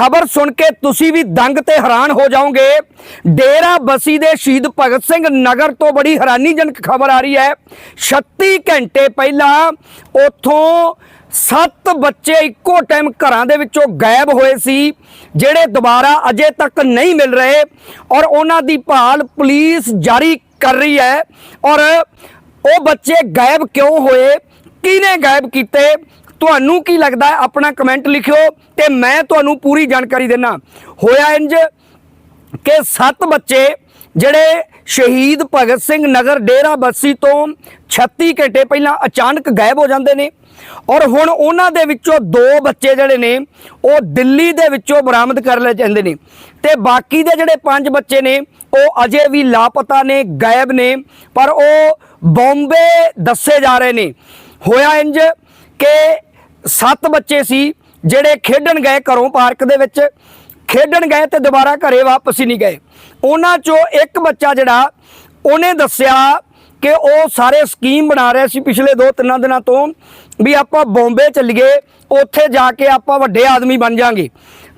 ਖਬਰ ਸੁਣ ਕੇ ਤੁਸੀਂ ਵੀ ਦੰਗ ਤੇ ਹੈਰਾਨ ਹੋ ਜਾਓਗੇ। ਡੇਰਾ ਬਸੀ ਦੇ ਸ਼ਹੀਦ ਭਗਤ ਸਿੰਘ ਨਗਰ ਤੋਂ ਬੜੀ ਹੈਰਾਨੀਜਨਕ ਖਬਰ ਆ ਰਹੀ ਹੈ। 36 ਘੰਟੇ ਪਹਿਲਾਂ ਉਥੋਂ ਸੱਤ ਬੱਚੇ ਇੱਕੋ ਟਾਈਮ ਘਰਾਂ ਦੇ ਵਿੱਚੋਂ ਗਾਇਬ ਹੋਏ ਸੀ, ਜਿਹੜੇ ਦੁਬਾਰਾ ਅਜੇ ਤੱਕ ਨਹੀਂ ਮਿਲ ਰਹੇ ਔਰ ਉਹਨਾਂ ਦੀ ਭਾਲ ਪੁਲਿਸ ਜਾਰੀ ਕਰ ਰਹੀ ਹੈ ਔਰ ਉਹ ਬੱਚੇ ਗਾਇਬ ਕਿਉਂ ਹੋਏ? ਕਿਹਨੇ ਗਾਇਬ ਕੀਤੇ? ਤੁਹਾਨੂੰ ਕੀ ਲੱਗਦਾ ਆਪਣਾ ਕਮੈਂਟ ਲਿਖਿਓ ਤੇ ਮੈਂ ਤੁਹਾਨੂੰ ਪੂਰੀ ਜਾਣਕਾਰੀ ਦੇਣਾ ਹੋਇਆ ਇੰਜ ਕਿ ਸੱਤ ਬੱਚੇ ਜਿਹੜੇ ਸ਼ਹੀਦ ਭਗਤ ਸਿੰਘ ਨਗਰ ਡੇਰਾ ਬੱਸੀ ਤੋਂ 36 ਘੰਟੇ ਪਹਿਲਾਂ ਅਚਾਨਕ ਗਾਇਬ ਹੋ ਜਾਂਦੇ ਨੇ ਔਰ ਹੁਣ ਉਹਨਾਂ ਦੇ ਵਿੱਚੋਂ ਦੋ ਬੱਚੇ ਜਿਹੜੇ ਨੇ, ਉਹ ਦਿੱਲੀ ਦੇ ਵਿੱਚੋਂ ਬਰਾਮਦ ਕਰ ਲਏ ਜਾਂਦੇ ਨੇ। ਤੇ ਬਾਕੀ ਦੇ ਜਿਹੜੇ ਪੰਜ ਬੱਚੇ ਨੇ, ਉਹ ਅਜੇ ਵੀ ਲਾਪਤਾ ਨੇ, ਗਾਇਬ ਨੇ, ਪਰ ਉਹ ਬੰਬੇ ਦੱਸੇ ਜਾ ਰਹੇ ਨੇ। ਹੋਇਆ ਇੰਜ ਕਿ ਸੱਤ ਬੱਚੇ ਸੀ, ਜਿਹੜੇ ਖੇਡਣ ਗਏ ਘਰੋਂ ਪਾਰਕ ਦੇ ਵਿੱਚ। ਖੇਡਣ ਗਏ ਤੇ ਦੁਬਾਰਾ ਘਰੇ ਵਾਪਸ ਹੀ ਨਹੀਂ ਗਏ। ਉਹਨਾਂ ਚੋਂ ਇੱਕ ਬੱਚਾ ਜਿਹੜਾ, ਉਹਨੇ ਦੱਸਿਆ ਕਿ ਉਹ ਸਾਰੇ ਸਕੀਮ ਬਣਾ ਰਿਹਾ ਸੀ ਪਿਛਲੇ 2-3 ਦਿਨਾਂ ਤੋਂ, ਵੀ ਆਪਾਂ ਬੰਬੇ ਚੱਲੀਏ, ਉੱਥੇ ਜਾ ਕੇ ਆਪਾਂ ਵੱਡੇ ਆਦਮੀ ਬਣ ਜਾਾਂਗੇ।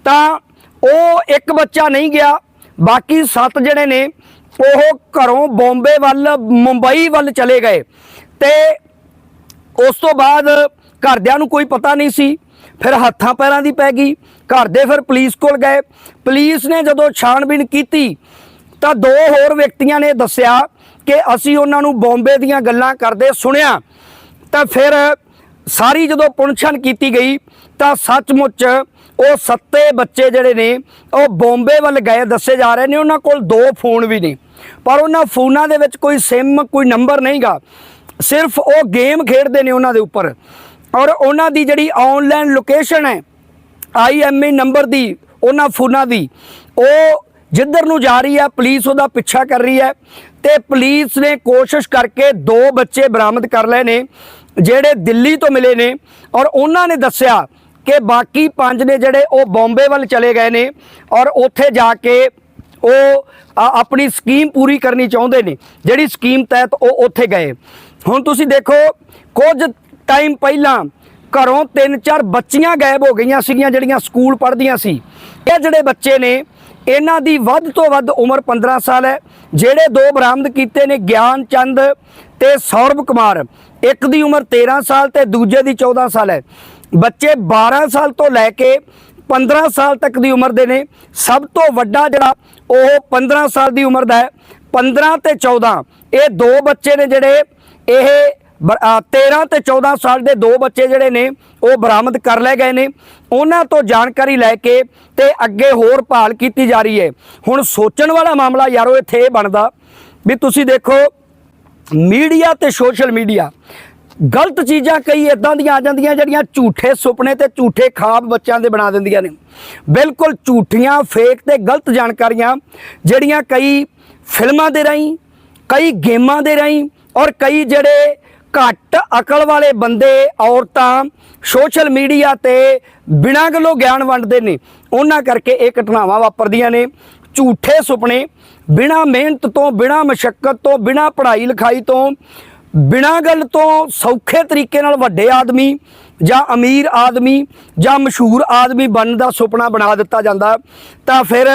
ਤਾਂ ਉਹ ਇੱਕ ਬੱਚਾ ਨਹੀਂ ਗਿਆ, ਬਾਕੀ ਸੱਤ ਜਿਹੜੇ ਨੇ, ਉਹ ਘਰੋਂ ਬੰਬੇ ਵੱਲ, ਮੁੰਬਈ ਵੱਲ ਚਲੇ ਗਏ। ਤੇ ਉਸ ਤੋਂ ਬਾਅਦ ਘਰਦਿਆਂ ਨੂੰ ਕੋਈ ਪਤਾ ਨਹੀਂ ਸੀ। ਫਿਰ ਹੱਥਾਂ ਪੈਰਾਂ ਦੀ ਪੈ ਗਈ। ਘਰ ਦੇ ਫਿਰ ਪੁਲਿਸ ਕੋਲ ਗਏ। ਪੁਲਿਸ ਨੇ ਜਦੋਂ ਛਾਣਬੀਣ ਕੀਤੀ, ਤਾਂ ਦੋ ਹੋਰ ਵਿਅਕਤੀਆਂ ਨੇ ਦੱਸਿਆ ਕਿ ਅਸੀਂ ਉਹਨਾਂ ਨੂੰ ਬੰਬੇ ਦੀਆਂ ਗੱਲਾਂ ਕਰਦੇ ਸੁਣਿਆ। ਤਾਂ ਫਿਰ ਸਾਰੀ ਜਦੋਂ ਪੁਣਛਣ ਕੀਤੀ ਗਈ, ਤਾਂ ਸੱਚਮੁੱਚ ਉਹ ਸੱਤੇ ਬੱਚੇ ਜਿਹੜੇ ਨੇ, ਉਹ ਬੰਬੇ ਵੱਲ ਗਏ, ਦੱਸੇ ਜਾ ਰਹੇ ਨੇ। ਉਹਨਾਂ ਕੋਲ ਦੋ ਫੋਨ ਵੀ ਨੇ। ਪਰ ਉਹਨਾਂ ਫੋਨਾਂ ਦੇ ਵਿੱਚ ਕੋਈ ਸਿਮ ਕੋਈ ਨੰਬਰ ਨਹੀਂਗਾ। ਸਿਰਫ ਉਹ ਗੇਮ ਖੇਡਦੇ ਨੇ ਉਹਨਾਂ ਦੇ ਉੱਪਰ। ਔਰ ਉਹਨਾਂ ਦੀ ਜਿਹੜੀ ਆਨਲਾਈਨ ਲੋਕੇਸ਼ਨ ਹੈ ਆਈਐਮਈ ਨੰਬਰ ਦੀ, ਉਹਨਾਂ ਫੋਨਾਂ ਦੀ, ਉਹ ਜਿੱਧਰ ਨੂੰ ਜਾ ਰਹੀ ਹੈ ਪੁਲਿਸ ਉਹਦਾ ਪਿੱਛਾ ਕਰ ਰਹੀ ਹੈ ਤੇ ਪੁਲਿਸ ਨੇ ਕੋਸ਼ਿਸ਼ ਕਰਕੇ ਦੋ ਬੱਚੇ ਬਰਾਮਦ ਕਰ ਲਏ ਨੇ, ਜਿਹੜੇ ਦਿੱਲੀ ਤੋਂ ਮਿਲੇ ਨੇ ਔਰ ਉਹਨਾਂ ਨੇ ਦੱਸਿਆ ਕਿ ਬਾਕੀ ਪੰਜ ਨੇ ਜਿਹੜੇ ਉਹ ਬੰਬੇ ਵੱਲ ਚਲੇ ਗਏ ਨੇ ਔਰ ਉੱਥੇ ਜਾ ਕੇ ਉਹ ਆਪਣੀ ਸਕੀਮ ਪੂਰੀ ਕਰਨੀ ਚਾਹੁੰਦੇ ਨੇ, ਜਿਹੜੀ ਸਕੀਮ ਤਹਿਤ ਉਹ ਉੱਥੇ ਗਏ। ਹੁਣ ਤੁਸੀਂ ਦੇਖੋ, ਕੁਝ ਟਾਈਮ ਪਹਿਲਾਂ ਘਰੋਂ ਤਿੰਨ ਚਾਰ ਬੱਚੀਆਂ ਗਾਇਬ ਹੋ ਗਈਆਂ ਸੀਗੀਆਂ ਜਿਹੜੀਆਂ ਸਕੂਲ ਪੜ੍ਹਦੀਆਂ ਸੀ। ਇਹ ਜਿਹੜੇ ਬੱਚੇ ਨੇ, ਇਹਨਾਂ ਦੀ ਵੱਧ ਤੋਂ ਵੱਧ ਉਮਰ 15 ਸਾਲ ਹੈ। ਜਿਹੜੇ ਦੋ ਬਰਾਮਦ ਕੀਤੇ ਨੇ, ਗਿਆਨ ਚੰਦ ਤੇ ਸੌਰਵ ਕੁਮਾਰ, ਇੱਕ ਦੀ ਉਮਰ 13 ਸਾਲ ਤੇ ਦੂਜੇ ਦੀ 14 ਸਾਲ ਹੈ। ਬੱਚੇ 12 ਸਾਲ ਤੋਂ ਲੈ ਕੇ 15 ਸਾਲ ਤੱਕ ਦੀ ਉਮਰ ਦੇ ਨੇ। ਸਭ ਤੋਂ ਵੱਡਾ ਜਿਹੜਾ ਉਹ 15 ਸਾਲ ਦੀ ਉਮਰ ਦਾ ਹੈ। 15 ਤੇ 14 ਇਹ ਦੋ ਬੱਚੇ ਨੇ ਜਿਹੜੇ, ਇਹ 13 ਤੇ 14 ਸਾਲ ਦੇ ਦੋ ਬੱਚੇ ਜਿਹੜੇ ਨੇ, ਉਹ ਬਰਾਮਦ ਕਰ ਲਏ ਗਏ ਨੇ। ਉਹਨਾਂ ਤੋਂ ਜਾਣਕਾਰੀ ਲੈ ਕੇ ਤੇ ਅੱਗੇ ਹੋਰ ਭਾਲ ਕੀਤੀ ਜਾ ਰਹੀ ਹੈ। ਹੁਣ ਸੋਚਣ ਵਾਲਾ ਮਾਮਲਾ ਯਾਰੋ ਇੱਥੇ ਇਹ ਬਣਦਾ ਵੀ ਤੁਸੀਂ ਦੇਖੋ, ਮੀਡੀਆ ਤੇ ਸੋਸ਼ਲ ਮੀਡੀਆ, ਗਲਤ ਚੀਜ਼ਾਂ ਕਈ ਇਦਾਂ ਦੀਆਂ ਆ ਜਾਂਦੀਆਂ ਜਿਹੜੀਆਂ ਝੂਠੇ ਸੁਪਨੇ ਤੇ ਝੂਠੇ ਖਾਬ ਬੱਚਿਆਂ ਦੇ ਬਣਾ ਦਿੰਦੀਆਂ ਨੇ। ਬਿਲਕੁਲ ਝੂਠੀਆਂ, ਫੇਕ ਤੇ ਗਲਤ ਜਾਣਕਾਰੀਆਂ ਜਿਹੜੀਆਂ ਕਈ ਫਿਲਮਾਂ ਦੇ ਰਾਹੀਂ, ਕਈ ਗੇਮਾਂ ਦੇ ਰਾਹੀਂ ਔਰ ਕਈ ਜਿਹੜੇ ਘੱਟ ਅਕਲ ਵਾਲੇ ਬੰਦੇ, ਔਰਤਾਂ ਸੋਸ਼ਲ ਮੀਡੀਆ ਤੇ ਬਿਨਾਂ ਗੱਲੋਂ ਗਿਆਨ ਵੰਡਦੇ ਨੇ। ਉਹਨਾਂ ਕਰਕੇ ਇਹ ਘਟਨਾਵਾਂ ਵਾਪਰਦੀਆਂ ਨੇ। ਝੂਠੇ ਸੁਪਨੇ, ਬਿਨਾਂ ਮਿਹਨਤ ਤੋਂ, ਬਿਨਾਂ ਮਸ਼ੱਕਤ ਤੋਂ, ਬਿਨਾਂ ਪੜ੍ਹਾਈ ਲਿਖਾਈ ਤੋਂ, ਬਿਨਾਂ ਗੱਲ ਤੋਂ ਸੌਖੇ ਤਰੀਕੇ ਨਾਲ ਵੱਡੇ ਆਦਮੀ ਜਾਂ ਅਮੀਰ ਆਦਮੀ ਜਾਂ ਮਸ਼ਹੂਰ ਆਦਮੀ ਬਣਨ ਦਾ ਸੁਪਨਾ ਬਣਾ ਦਿੱਤਾ ਜਾਂਦਾ। ਤਾਂ ਫਿਰ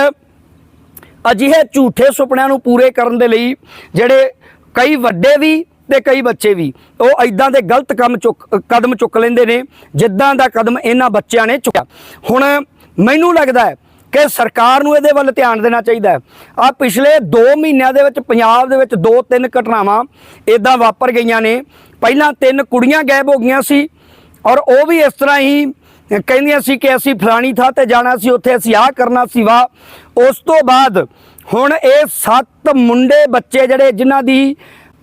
ਅਜਿਹੇ ਝੂਠੇ ਸੁਪਨਿਆਂ ਨੂੰ ਪੂਰੇ ਕਰਨ ਦੇ ਲਈ ਜਿਹੜੇ ਕਈ ਵੱਡੇ ਵੀ ਤੇ ਕਈ ਬੱਚੇ ਵੀ। ਉਹ ਐਦਾਂ ਦੇ ਗਲਤ ਕੰਮ ਚੁੱਕ, ਕਦਮ ਚੁੱਕ ਲੈਂਦੇ ਨੇ, ਜਿੱਦਾਂ ਦਾ ਕਦਮ ਇਹਨਾਂ ਬੱਚਿਆਂ ਨੇ ਚੁੱਕਿਆ। ਹੁਣ ਮੈਨੂੰ ਲੱਗਦਾ ਹੈ ਕਿ ਸਰਕਾਰ ਨੂੰ ਇਹਦੇ ਵੱਲ ਧਿਆਨ ਦੇਣਾ ਚਾਹੀਦਾ ਹੈ। ਆ ਪਿਛਲੇ 2 ਮਹੀਨਿਆਂ ਦੇ ਵਿੱਚ ਪੰਜਾਬ ਦੇ ਵਿੱਚ ਦੋ ਤਿੰਨ ਘਟਨਾਵਾਂ ਇਦਾਂ ਵਾਪਰ ਗਈਆਂ ਨੇ। ਪਹਿਲਾਂ ਤਿੰਨ ਕੁੜੀਆਂ ਗਾਇਬ ਹੋ ਗਈਆਂ ਸੀ ਔਰ ਉਹ ਵੀ ਇਸ ਤਰ੍ਹਾਂ ਹੀ ਕਹਿੰਦੀਆਂ ਸੀ ਕਿ ਅਸੀਂ ਫਲਾਣੀ ਥਾਂ ਤੇ ਜਾਣਾ ਸੀ, ਉੱਥੇ ਅਸੀਂ ਆਹ ਕਰਨਾ ਸੀ ਵਾ ਉਸ ਤੋਂ ਬਾਅਦ ਹੁਣ ਇਹ ਸੱਤ ਮੁੰਡੇ ਬੱਚੇ ਜਿਹੜੇ ਜਿਨ੍ਹਾਂ ਦੀ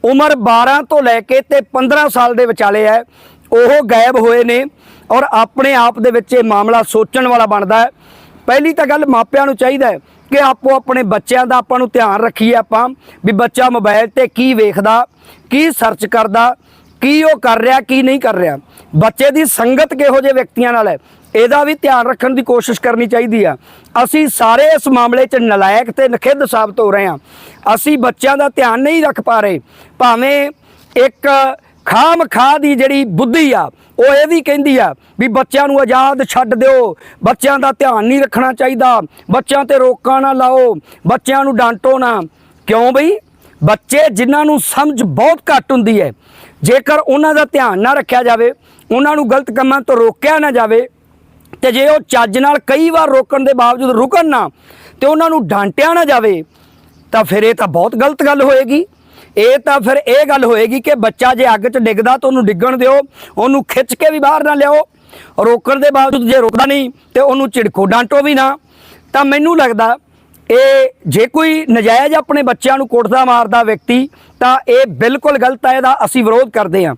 ਉਮਰ 12 ਤੋਂ ਲੈ ਕੇ ਤੇ 15 ਸਾਲ ਦੇ ਵਿਚਾਲੇ ਹੈ। ਉਹ ਗਾਇਬ ਹੋਏ ਨੇ ਔਰ ਆਪਣੇ ਆਪ ਦੇ ਵਿੱਚ ਇਹ ਮਾਮਲਾ ਸੋਚਣ ਵਾਲਾ ਬਣਦਾ ਹੈ। ਪਹਿਲੀ ਤਾਂ ਗੱਲ ਮਾਪਿਆਂ ਨੂੰ ਚਾਹੀਦਾ ਹੈ ਕਿ ਆਪੋ ਆਪਣੇ ਬੱਚਿਆਂ ਦਾ ਆਪਾਂ ਨੂੰ ਧਿਆਨ ਰੱਖੀਏ ਆਪਾਂ ਵੀ ਬੱਚਾ ਮੋਬਾਈਲ ਤੇ ਕੀ ਵੇਖਦਾ, ਕੀ ਸਰਚ ਕਰਦਾ, ਕੀ ਉਹ ਕਰ ਰਿਹਾ, ਕੀ ਨਹੀਂ ਕਰ ਰਿਹਾ। ਬੱਚੇ ਦੀ ਸੰਗਤ ਕਿਹੋ ਜਿਹੇ ਵਿਅਕਤੀਆਂ ਨਾਲ ਹੈ? ਇਹਦਾ ਵੀ ਧਿਆਨ ਰੱਖਣ ਦੀ ਕੋਸ਼ਿਸ਼ ਕਰਨੀ ਚਾਹੀਦੀ ਆ। ਅਸੀਂ ਸਾਰੇ ਇਸ ਮਾਮਲੇ 'ਚ ਨਲਾਇਕ ਤੇ ਨਖਿੱਧ ਸਾਬਤ ਹੋ ਰਹੇ ਹਾਂ ਅਸੀਂ ਬੱਚਿਆਂ ਦਾ ਧਿਆਨ ਨਹੀਂ ਰੱਖ ਪਾ ਰਹੇ। ਭਾਵੇਂ ਇੱਕ ਖਾਮ ਖਾ ਦੀ ਜਿਹੜੀ ਬੁੱਧੀ ਆ, ਉਹ ਇਹ ਵੀ ਕਹਿੰਦੀ ਆ ਵੀ ਬੱਚਿਆਂ ਨੂੰ ਆਜ਼ਾਦ ਛੱਡ ਦਿਓ। ਬੱਚਿਆਂ ਦਾ ਧਿਆਨ ਨਹੀਂ ਰੱਖਣਾ ਚਾਹੀਦਾ। ਬੱਚਿਆਂ ਤੇ ਰੋਕਾਂ ਨਾ ਲਾਓ। ਬੱਚਿਆਂ ਨੂੰ ਡਾਂਟੋ ਨਾ। ਕਿਉਂ ਬਈ? ਬੱਚੇ ਜਿਨ੍ਹਾਂ ਨੂੰ ਸਮਝ ਬਹੁਤ ਘੱਟ ਹੁੰਦੀ ਹੈ, ਜੇਕਰ ਉਹਨਾਂ ਦਾ ਧਿਆਨ ਨਾ ਰੱਖਿਆ ਜਾਵੇ, ਉਹਨਾਂ ਨੂੰ ਗਲਤ ਕੰਮਾਂ ਤੋਂ ਰੋਕਿਆ ਨਾ ਜਾਵੇ ਤੇ ਜੇ ਉਹ ਚੱਜ ਨਾਲ ਕਈ ਵਾਰ ਰੋਕਣ ਦੇ ਬਾਵਜੂਦ ਰੁਕਣ ਨਾ ਤੇ ਉਹਨਾਂ ਨੂੰ ਡਾਂਟਿਆ ਨਾ ਜਾਵੇ, ਤਾਂ ਫਿਰ ਇਹ ਤਾਂ ਬਹੁਤ ਗਲਤ ਗੱਲ ਹੋਏਗੀ। ਇਹ ਤਾਂ ਫਿਰ ਇਹ ਗੱਲ ਹੋਏਗੀ ਕਿ ਬੱਚਾ ਜੇ ਅੱਗ 'ਚ ਡਿੱਗਦਾ ਤਾਂ ਉਹਨੂੰ ਡਿੱਗਣ ਦਿਓ, ਉਹਨੂੰ ਖਿੱਚ ਕੇ ਵੀ ਬਾਹਰ ਨਾ ਲਿਆਓ। ਰੋਕਣ ਦੇ ਬਾਵਜੂਦ ਜੇ ਰੁਕਦਾ ਨਹੀਂ ਤੇ ਉਹਨੂੰ ਝਿੜਕੋ, ਡਾਂਟੋ ਵੀ ਨਾ। ਤਾਂ ਮੈਨੂੰ ਲੱਗਦਾ ਇਹ ਜੇ ਕੋਈ ਨਜਾਇਜ਼ ਆਪਣੇ ਬੱਚਿਆਂ ਨੂੰ ਕੁੱਟਦਾ, ਮਾਰਦਾ ਵਿਅਕਤੀ, ਤਾਂ ਇਹ ਬਿਲਕੁਲ ਗਲਤ ਹੈ ਇਹਦਾ ਅਸੀਂ ਵਿਰੋਧ ਕਰਦੇ ਹਾਂ।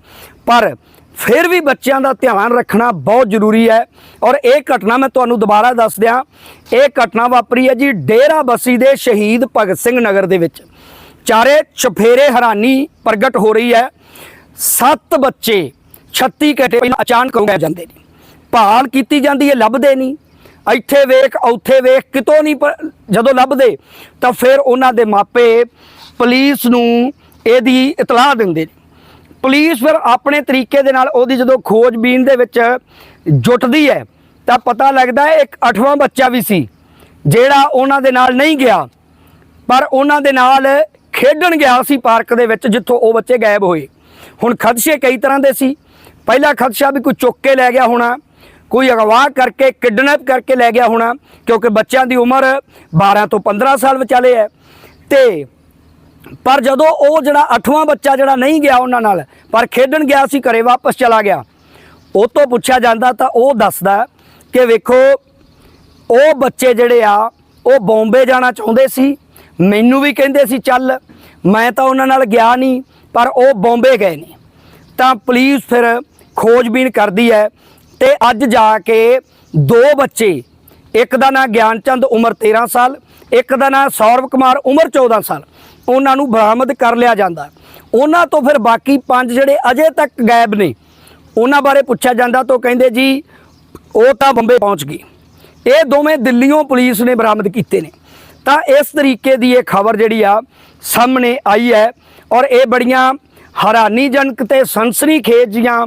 ਪਰ ਫਿਰ ਵੀ ਬੱਚਿਆਂ ਦਾ ਧਿਆਨ ਰੱਖਣਾ ਬਹੁਤ ਜ਼ਰੂਰੀ ਹੈ। ਔਰ ਇਹ ਘਟਨਾ ਮੈਂ ਤੁਹਾਨੂੰ ਦੁਬਾਰਾ ਦੱਸ ਦਿਆਂ, ਇਹ ਘਟਨਾ ਵਾਪਰੀ ਹੈ ਜੀ ਡੇਰਾ ਬੱਸੀ ਦੇ ਸ਼ਹੀਦ ਭਗਤ ਸਿੰਘ ਨਗਰ ਦੇ ਵਿੱਚ। ਚਾਰੇ ਚਫੇਰੇ ਹੈਰਾਨੀ ਪ੍ਰਗਟ ਹੋ ਰਹੀ ਹੈ। ਸੱਤ ਬੱਚੇ 36 ਘੰਟੇ ਪਹਿਲਾਂ ਅਚਾਨਕ ਗਾਇਬ ਜਾਂਦੇ ਨੇ। ਭਾਲ ਕੀਤੀ ਜਾਂਦੀ ਹੈ, ਲੱਭਦੇ ਨਹੀਂ। ਇੱਥੇ ਵੇਖ, ਉੱਥੇ ਵੇਖ, ਕਿਤੋਂ ਨਹੀਂ ਜਦੋਂ ਲੱਭਦੇ ਤਾਂ ਫਿਰ ਉਹਨਾਂ ਦੇ ਮਾਪੇ ਪੁਲਿਸ ਨੂੰ ਇਹਦੀ ਇਤਲਾਹ ਦਿੰਦੇ ਨੇ। ਪੁਲਿਸ ਫਿਰ ਆਪਣੇ ਤਰੀਕੇ ਦੇ ਨਾਲ ਉਹਦੀ ਜਦੋਂ ਖੋਜਬੀਨ ਦੇ ਵਿੱਚ ਜੁਟਦੀ ਹੈ, ਤਾਂ ਪਤਾ ਲੱਗਦਾ ਹੈ ਇੱਕ ਅੱਠਵਾਂ ਬੱਚਾ ਵੀ ਸੀ, ਜਿਹੜਾ ਉਹਨਾਂ ਦੇ ਨਾਲ ਨਹੀਂ ਗਿਆ। ਪਰ ਉਹਨਾਂ ਦੇ ਨਾਲ ਖੇਡਣ ਗਿਆ ਸੀ ਪਾਰਕ ਦੇ ਵਿੱਚ, ਜਿੱਥੋਂ ਉਹ ਬੱਚੇ ਗਾਇਬ ਹੋਏ। ਹੁਣ ਖਦਸ਼ੇ ਕਈ ਤਰ੍ਹਾਂ ਦੇ ਸੀ। ਪਹਿਲਾ ਖਦਸ਼ਾ ਵੀ ਕੋਈ ਚੁੱਕ ਕੇ ਲੈ ਗਿਆ ਹੋਣਾ, ਕੋਈ ਅਗਵਾ ਕਰਕੇ, ਕਿਡਨੈਪ ਕਰਕੇ ਲੈ ਗਿਆ ਹੋਣਾ, ਕਿਉਂਕਿ ਬੱਚਿਆਂ ਦੀ ਉਮਰ 12 ਤੋਂ 15 ਸਾਲ ਵਿਚਾਲੇ ਹੈ। ਤੇ ਪਰ ਜਦੋਂ ਉਹ ਜਿਹੜਾ 8ਵਾਂ ਬੱਚਾ ਜਿਹੜਾ ਨਹੀਂ ਗਿਆ ਉਹਨਾਂ ਨਾਲ, ਪਰ ਖੇਡਣ ਗਿਆ ਸੀ, ਘਰੇ ਵਾਪਸ ਚਲਾ ਗਿਆ, ਉਹ ਤੋਂ ਪੁੱਛਿਆ ਜਾਂਦਾ ਤਾਂ ਉਹ ਦੱਸਦਾ ਕਿ ਵੇਖੋ, ਉਹ ਬੱਚੇ ਜਿਹੜੇ ਆ, ਉਹ ਬੰਬੇ ਜਾਣਾ ਚਾਹੁੰਦੇ ਸੀ, ਮੈਨੂੰ ਵੀ ਕਹਿੰਦੇ ਸੀ, ਚੱਲ, ਮੈਂ ਤਾਂ ਉਹਨਾਂ ਨਾਲ ਗਿਆ ਨਹੀਂ, ਪਰ ਉਹ ਬੰਬੇ ਗਏ ਨੇ। ਤਾਂ ਪੁਲਿਸ ਫਿਰ ਖੋਜਬੀਨ ਕਰਦੀ ਹੈ ਤੇ ਅੱਜ ਜਾ ਕੇ ਦੋ ਬੱਚੇ, ਇੱਕ ਦਾ ਨਾਂ ਗਿਆਨਚੰਦ ਉਮਰ 13 ਸਾਲ, ਇੱਕ ਦਾ ਨਾਂ ਸੌਰਵ ਕੁਮਾਰ ਉਮਰ 14 ਸਾਲ ਉਹਨਾਂ ਨੂੰ ਬਰਾਮਦ ਕਰ ਲਿਆ ਜਾਂਦਾ। ਉਹਨਾਂ ਤੋਂ ਫਿਰ ਬਾਕੀ ਪੰਜ ਜਿਹੜੇ ਅਜੇ ਤੱਕ ਗਾਇਬ ਨੇ, ਉਹਨਾਂ ਬਾਰੇ ਪੁੱਛਿਆ ਜਾਂਦਾ ਤਾਂ ਉਹ ਕਹਿੰਦੇ ਜੀ, ਉਹ ਤਾਂ ਬੰਬੇ ਪਹੁੰਚ ਗਈ। ਇਹ ਦੋਵੇਂ ਦਿੱਲੀੋਂ ਪੁਲਿਸ ਨੇ ਬਰਾਮਦ ਕੀਤੇ ਨੇ। ਤਾਂ ਇਸ ਤਰੀਕੇ ਦੀ ਇਹ ਖਬਰ ਜਿਹੜੀ ਆ ਸਾਹਮਣੇ ਆਈ ਹੈ ਔਰ ਇਹ ਬੜੀਆਂ ਹੈਰਾਨੀਜਨਕ ਤੇ ਸਨਸਨੀਖੇਜ ਜੀਆਂ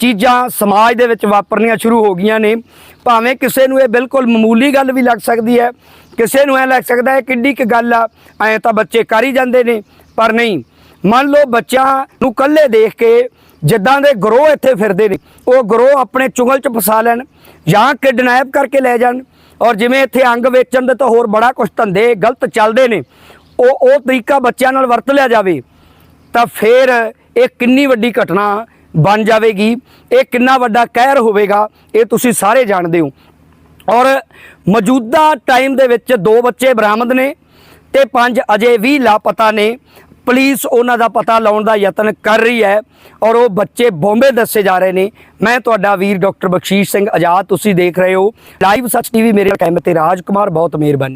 ਚੀਜ਼ਾਂ ਸਮਾਜ ਦੇ ਵਿੱਚ ਵਾਪਰਨੀਆਂ ਸ਼ੁਰੂ ਹੋ ਗਈਆਂ ਨੇ। ਭਾਵੇਂ ਕਿਸੇ ਨੂੰ ਇਹ ਬਿਲਕੁਲ ਮਾਮੂਲੀ ਗੱਲ ਵੀ ਲੱਗ ਸਕਦੀ ਹੈ, ਕਿਸੇ ਨੂੰ ਐ ਲੱਗ ਸਕਦਾ ਹੈ ਕਿੱਡੀ ਕੁ ਗੱਲ ਆ, ਐ ਤਾਂ ਬੱਚੇ ਕਰ ਹੀ ਜਾਂਦੇ ਨੇ, ਪਰ ਨਹੀਂ। ਮੰਨ ਲਓ ਬੱਚਿਆਂ ਨੂੰ ਇਕੱਲੇ ਦੇਖ ਕੇ ਜਿੱਦਾਂ ਦੇ ਗਰੋਹ ਇੱਥੇ ਫਿਰਦੇ ਨੇ, ਉਹ ਗਰੋਹ ਆਪਣੇ ਚੁੰਗਲ 'ਚ ਫਸਾ ਲੈਣ ਜਾਂ ਕਿਡਨੈਪ ਕਰਕੇ ਲੈ ਜਾਣ। ਔਰ ਜਿਵੇਂ ਇੱਥੇ ਅੰਗ ਵੇਚਣ ਦੇ ਤਾਂ ਹੋਰ ਬੜਾ ਕੁਝ ਧੰਦੇ ਗਲਤ ਚੱਲਦੇ ਨੇ, ਉਹ ਉਹ ਤਰੀਕਾ ਬੱਚਿਆਂ ਨਾਲ ਵਰਤ ਲਿਆ ਜਾਵੇ। ਤਾਂ ਫਿਰ ਇਹ ਕਿੰਨੀ ਵੱਡੀ ਘਟਨਾ ਬਣ ਜਾਵੇਗੀ, ਇਹ ਕਿੰਨਾ ਵੱਡਾ ਕਹਿਰ ਹੋਵੇਗਾ, ਇਹ ਤੁਸੀਂ ਸਾਰੇ ਜਾਣਦੇ ਹੋ। ਔਰ ਮੌਜੂਦਾ ਟਾਈਮ ਦੇ ਵਿੱਚ ਦੋ ਬੱਚੇ ਬਰਾਮਦ ਨੇ ਤੇ ਪੰਜ ਅਜੇ ਵੀ ਲਾਪਤਾ ਨੇ। ਪੁਲਿਸ ਉਹਨਾਂ ਦਾ ਪਤਾ ਲਾਉਣ ਦਾ ਯਤਨ ਕਰ ਰਹੀ ਹੈ ਔਰ ਉਹ ਬੱਚੇ ਬੰਬੇ ਦੱਸੇ ਜਾ ਰਹੇ ਨੇ। ਮੈਂ ਤੁਹਾਡਾ ਵੀਰ ਡਾਕਟਰ ਬਖਸ਼ੀਸ਼ ਸਿੰਘ ਆਜ਼ਾਦ, ਤੁਸੀਂ ਦੇਖ ਰਹੇ ਹੋ। ਲਾਈਵ ਸੱਚ ਟੀਵੀ ਮੇਰੇ ਕੈਮਰੇ ਤੇ ਰਾਜ ਕੁਮਾਰ ਬਹੁਤ ਮਿਹਰਬਾਨੀ।